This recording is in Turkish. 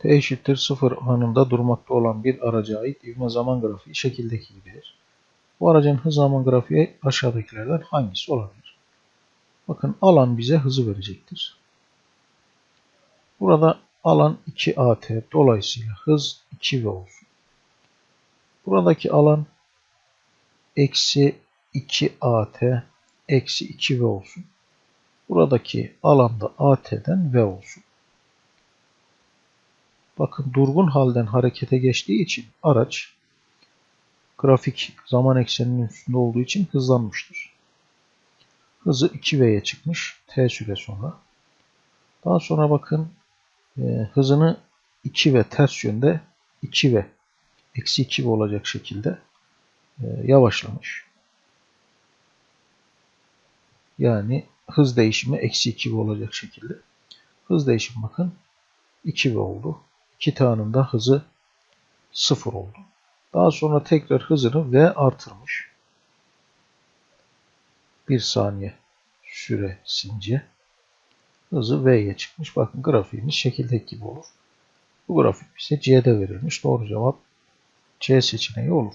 T eşittir 0 anında durmakta olan bir araca ait ivme zaman grafiği şekildeki gibidir. Bu aracın hız zaman grafiği aşağıdakilerden hangisi olabilir? Bakın alan bize hızı verecektir. Burada alan 2at dolayısıyla hız 2v olsun. Buradaki alan eksi 2at eksi 2v olsun. Buradaki alanda at'den v olsun. Bakın durgun halden harekete geçtiği için araç grafik zaman ekseninin üstünde olduğu için hızlanmıştır. Hızı 2V'ye çıkmış T süre sonra. Daha sonra bakın e, hızını 2V ters yönde 2V eksi 2V olacak şekilde e, yavaşlamış. Yani hız değişimi eksi 2V olacak şekilde. Hız değişimi bakın 2V oldu. 2 T'nin da hızı 0 oldu. Daha sonra tekrar hızını V artırmış. 1 saniye süresince hızı V'ye çıkmış. Bakın grafiğimiz şekildeki gibi olur. Bu grafik bize C'de verilmiş. Doğru cevap C seçeneği olur.